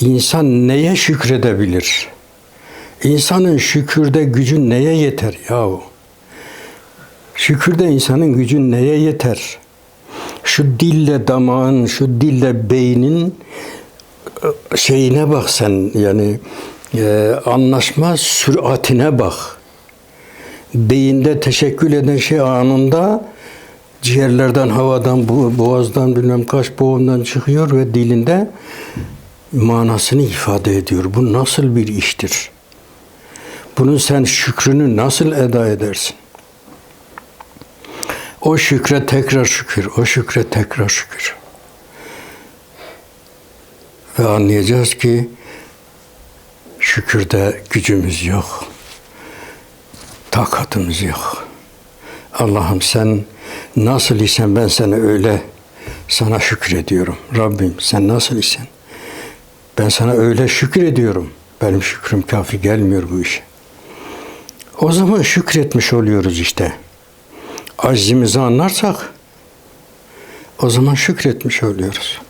İnsan neye şükredebilir? İnsanın şükürde gücü neye yeter yahu? Şükürde insanın gücü neye yeter? Şu dille damağın, şu dille beynin e, şeyine bak sen yani e, anlaşma süratine bak. Beyinde teşekkül eden şey anında ciğerlerden, havadan, boğazdan bilmem kaç boğumdan çıkıyor ve dilinde manasını ifade ediyor. Bu nasıl bir iştir? Bunun sen şükrünü nasıl eda edersin? O şükre tekrar şükür, o şükre tekrar şükür. Ve anlayacağız ki şükürde gücümüz yok. Takatımız yok. Allah'ım sen nasıl isen ben sana öyle sana şükrediyorum. Rabbim sen nasıl isen ben sana öyle şükür ediyorum. Benim şükrüm kafi gelmiyor bu işe. O zaman şükretmiş oluyoruz işte. Aczimizi anlarsak o zaman şükretmiş oluyoruz.